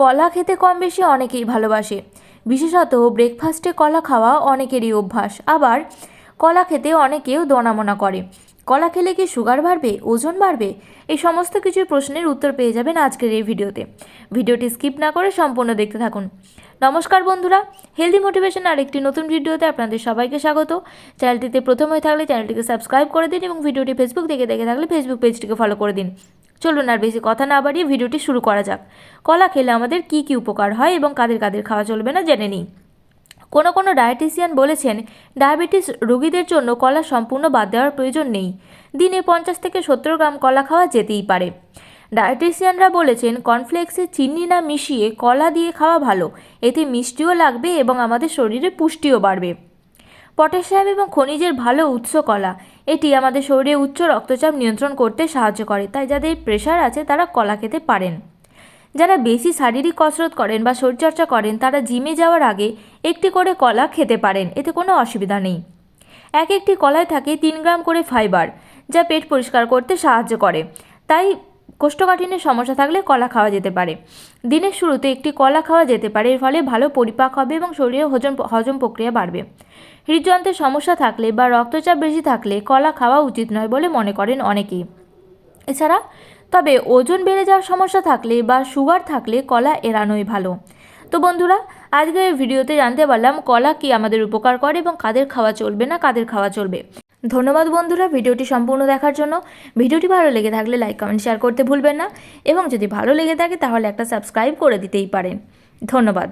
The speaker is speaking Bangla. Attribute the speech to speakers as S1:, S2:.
S1: কলা খেতে কম বেশি অনেকেই ভালোবাসে। বিশেষত ব্রেকফাস্টে কলা খাওয়া অনেকেরই অভ্যাস। আবার কলা খেতে অনেকেও দনামনা করে। কলা খেলে কি সুগার বাড়বে, ওজন বাড়বে? এই সমস্ত কিছু প্রশ্নের উত্তর পেয়ে যাবেন আজকের এই ভিডিওতে। ভিডিওটি স্কিপ না করে সম্পূর্ণ দেখতে থাকুন। নমস্কার বন্ধুরা হেলদি মোটিভেশন আর একটি নতুন ভিডিওতে আপনাদের সবাইকে স্বাগত। চ্যানেলটিতে প্রথম হয়ে থাকলে চ্যানেলটিকে সাবস্ক্রাইব করে দিন এবং ভিডিওটি ফেসবুক থেকে দেখে থাকলে ফেসবুক পেজটিকে ফলো করে দিন। চলুন আর বেশি কথা না বাড়িয়ে ভিডিওটি শুরু করা যাক। কলা খেলে আমাদের কি কি উপকার হয় এবং কাদের কাদের খাওয়া চলবে না জেনে নিই। কোনো কোনো ডায়েটিশিয়ান বলেছেন, ডায়াবেটিস রোগীদের জন্য কলা সম্পূর্ণ বাদ দেওয়ার প্রয়োজন নেই। দিনে পঞ্চাশ থেকে সত্তর গ্রাম কলা খাওয়া যেতেই পারে। ডায়েটিশিয়ানরা বলেছেন, কর্নফ্লেক্সে চিনি না মিশিয়ে কলা দিয়ে খাওয়া ভালো। এতে মিষ্টিও লাগবে এবং আমাদের শরীরে পুষ্টিও বাড়বে। পটাশিয়াম এবং খনিজের ভালো উৎস কলা। এটি আমাদের শরীরে উচ্চ রক্তচাপ নিয়ন্ত্রণ করতে সাহায্য করে, তাই যাদের প্রেশার আছে তারা কলা খেতে পারেন। যারা বেশি শারীরিক কসরত করেন বা শরীরচর্চা করেন, তারা জিমে যাওয়ার আগে একটি করে কলা খেতে পারেন, এতে কোনো অসুবিধা নেই। এক একটি কলায় থাকে তিন গ্রাম করে ফাইবার যা পেট পরিষ্কার করতে সাহায্য করে। তাই কোষ্ঠকাঠিন্যের সমস্যা থাকলে কলা খাওয়া যেতে পারে। দিনের শুরুতে একটি কলা খাওয়া যেতে পারে, এর ফলে ভালো পরিপাক হবে এবং শরীরে হজম হজম প্রক্রিয়া বাড়বে। হৃদযন্ত্রের সমস্যা থাকলে বা রক্তচাপ বেশি থাকলে কলা খাওয়া উচিত নয় বলে মনে করেন অনেকেই। এছাড়া, তবে ওজন বেড়ে যাওয়ার সমস্যা থাকলে বা সুগার থাকলে কলা এড়ানোই ভালো। তো বন্ধুরা, আজকের এই ভিডিওতে জানতে পারলাম কলা কি আমাদের উপকার করে এবং কাদের খাওয়া চলবে না কাদের খাওয়া চলবে। ধন্যবাদ বন্ধুরা, ভিডিওটি সম্পূর্ণ দেখার জন্য। ভিডিওটি ভালো লেগে থাকলে লাইক, কমেন্ট, শেয়ার করতে ভুলবেন না। এবং যদি ভালো লেগে থাকে তাহলে একটা সাবস্ক্রাইব করে দিতেই পারেন। ধন্যবাদ।